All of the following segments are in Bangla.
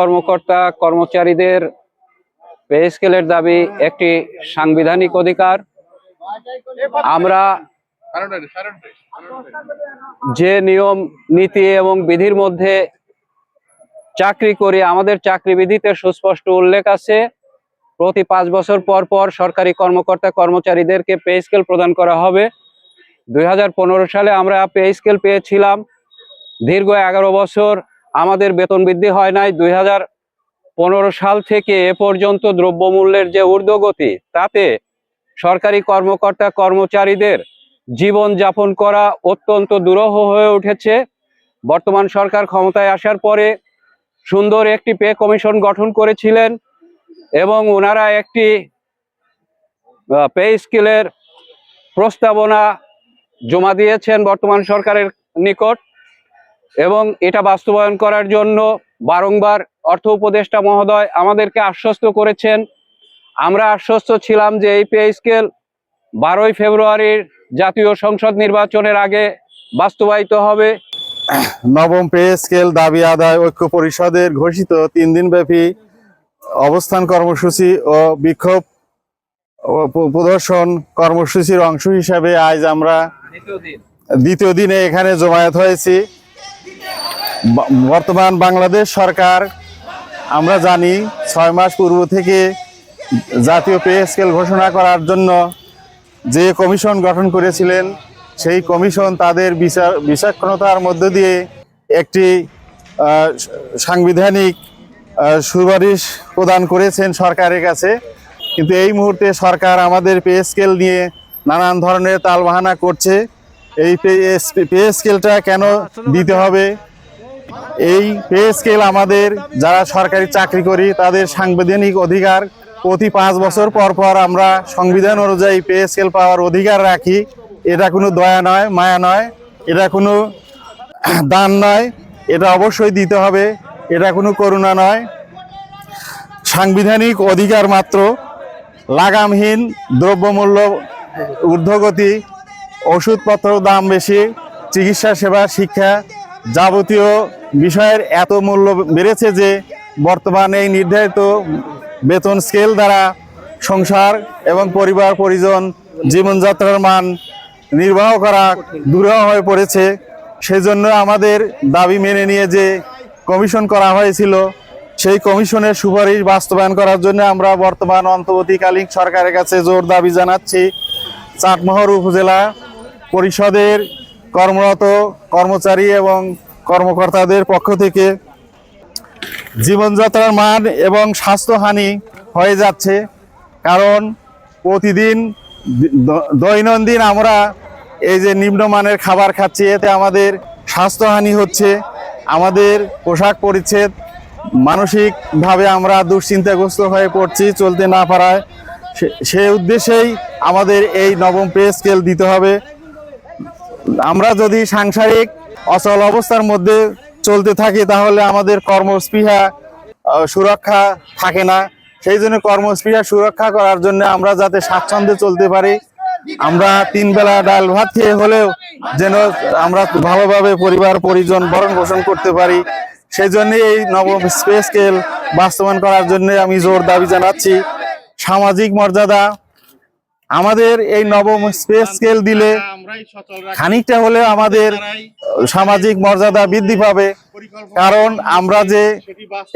কর্মকর্তা, কর্মচারীদের পে স্কেলের দাবি একটি সাংবিধানিক অধিকার। আমরা যে নিয়ম, নীতি এবং বিধির মধ্যে চাকরি করি, আমাদের চাকরি বিধিতে সুস্পষ্ট উল্লেখ আছে। প্রতি পাঁচ বছর পর পর সরকারি কর্মকর্তা, কর্মচারীদেরকে পে স্কেল প্রদান করা হবে। দুই হাজার পনেরো সালে আমরা পে স্কেল পেয়েছিলাম। দীর্ঘ এগারো বছর আমাদের বেতন বৃদ্ধি হয় নাই। দুই সাল থেকে এ পর্যন্ত দ্রব্যমূল্যের যে ঊর্ধ্বগতি, তাতে সরকারি কর্মকর্তা কর্মচারীদের জীবন যাপন করা অত্যন্ত দুরূহ হয়ে উঠেছে। বর্তমান সরকার ক্ষমতায় আসার পরে সুন্দর একটি পে কমিশন গঠন করেছিলেন এবং ওনারা একটি পে স্কেলের প্রস্তাবনা জমা দিয়েছেন বর্তমান সরকারের নিকট। এবং এটা বাস্তবায়ন করার জন্য বারংবার অর্থ উপদেষ্টা মহোদয় আমাদেরকে আশ্বস্ত করেছেন। আমরা আশ্বস্ত ছিলাম যে এই পে স্কেল বারোই ফেব্রুয়ারির জাতীয় সংসদ নির্বাচনের আগে বাস্তবায়িত হবে। নবম পে স্কেল দাবি আদায় ঐক্য পরিষদের ঘোষিত তিন দিনব্যাপী অবস্থান কর্মসূচি ও বিক্ষোভ প্রদর্শন কর্মসূচির অংশ হিসাবে আজ আমরা দ্বিতীয় দিনে এখানে জমায়েত হয়েছি। বর্তমান বাংলাদেশ সরকার, আমরা জানি ছয় মাস পূর্ব থেকে জাতীয় পে স্কেল ঘোষণা করার জন্য যে কমিশন গঠন করেছিলেন, সেই কমিশন তাদের বিচার বিচক্ষণতার মধ্য দিয়ে একটি সাংবিধানিক সুপারিশ প্রদান করেছেন সরকারের কাছে। কিন্তু এই মুহূর্তে সরকার আমাদের পে স্কেল নিয়ে নানান ধরনের তালবাহানা করছে। এই পে স্কেলটা কেন দিতে হবে? এই পে স্কেল আমাদের, যারা সরকারি চাকরি করি, তাদের সাংবিধানিক অধিকার প্রতি পাঁচ বছর পর পর আমরা সংবিধান অনুযায়ী পে স্কেল পাওয়ার অধিকার রাখি। এটা কোনো দয়া নয়, মায়া নয়, এটা কোনো দান নয়, এটা অবশ্যই দিতে হবে, এটা কোনো করুণা নয়। সাংবিধানিক অধিকার মাত্র, লাগামহীন দ্রব্যমূল্য ঊর্ধ্বগতি, ওষুধপত্র দাম বেশি, চিকিৎসা সেবা, শিক্ষা যাবতীয় বিষয়ের এত মূল্য বেড়েছে যে বর্তমানে এই নির্ধারিত বেতন স্কেল দ্বারা সংসার এবং পরিবার, পরিজন, জীবনযাত্রার মান নির্বাহ করা দুরূহ হয়ে পড়েছে। সেজন্য আমাদের দাবি মেনে নিয়ে যে কমিশন করা হয়েছিল, সেই কমিশনের সুপারিশ বাস্তবায়ন করার জন্য আমরা বর্তমান অন্তর্বর্তীকালীন সরকারের কাছে জোর দাবি জানাচ্ছি। চাটমোহর উপজেলা পরিষদের কর্মরত কর্মচারী এবং কর্মকর্তাদের পক্ষ থেকে জীবনযাত্রার মান এবং স্বাস্থ্যহানি হয়ে যাচ্ছে, কারণ প্রতিদিন দৈনন্দিন আমরা এই যে নিম্নমানের খাবার খাচ্ছি, এতে আমাদের স্বাস্থ্যহানি হচ্ছে, আমাদের পোশাক পরিচ্ছেদ মানসিকভাবে আমরা দুশ্চিন্তাগ্রস্ত হয়ে পড়ছি, চলতে না পারায়। সে- উদ্দেশ্যেই আমাদের এই নবম পে স্কেল দিতে হবে। আমরা যদি সাংসারিক, অচল অবস্থার মধ্যে চলতে থাকি, তাহলে আমাদের কর্মস্পৃহা সুরক্ষা থাকে না। সেই জন্য কর্মস্পৃহা সুরক্ষা করার জন্য আমরা যাতে স্বাচ্ছন্দ্যে চলতে পারি, আমরা তিন বেলা ডাল ভাত খেয়ে হলেও যেন আমরা ভালোভাবে পরিবার, পরিজন ভরণ পোষণ করতে পারি। সেই জন্য এই নবম স্পে স্কেল বাস্তবায়ন করার জন্য আমি জোর দাবি জানাচ্ছি। সামাজিক মর্যাদা আমাদের এই নবম স্পেস স্কেল দিলে খানিকটা হলেও আমাদের সামাজিক মর্যাদা বৃদ্ধি পাবে। কারণ আমরা যে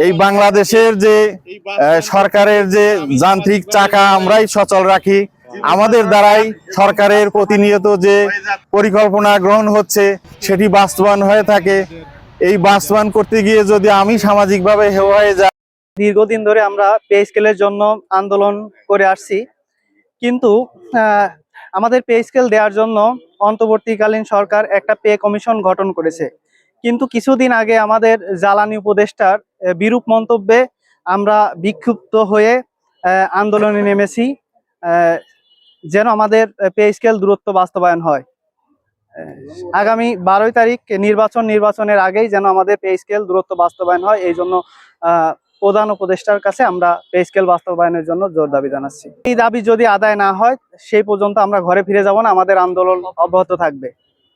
এই বাংলাদেশের যে সরকারের যে যান্ত্রিক চাকা আমরাই সচল রাখি, আমাদের দ্বারাই সরকারের প্রতিনিয়ত যে পরিকল্পনা গ্রহণ হচ্ছে, সেটি বাস্তবায়ন হয়ে থাকে। এই বাস্তবায়ন করতে গিয়ে যদি আমি সামাজিকভাবে হেয় হয়ে যাই, দীর্ঘদিন ধরে আমরা পে স্কেলের জন্য আন্দোলন করে আসছি। কিন্তু আমাদের পে স্কেল দেওয়ার জন্য অন্তর্বর্তীকালীন সরকার একটা পে কমিশন গঠন করেছে। কিন্তু কিছুদিন আগে আমাদের জ্বালানি উপদেষ্টার বিরূপ মন্তব্যে আমরা বিক্ষুব্ধ হয়ে আন্দোলনে নেমেছি যেন আমাদের পে স্কেল দূরত্ব বাস্তবায়ন হয়। আগামী বারোই তারিখ নির্বাচন নির্বাচনের আগেই যেন আমাদের পে স্কেল দূরত্ব বাস্তবায়ন হয়, এই জন্য প্রধান উপদেষ্টার কাছে আমরা পে স্কেল বাস্তবায়নের জন্য জোর দাবি জানাচ্ছি। এই দাবি যদি আদায় না হয়, সেই পর্যন্ত আমরা ঘরে ফিরে যাব না, আমাদের আন্দোলন অব্যাহত থাকবে।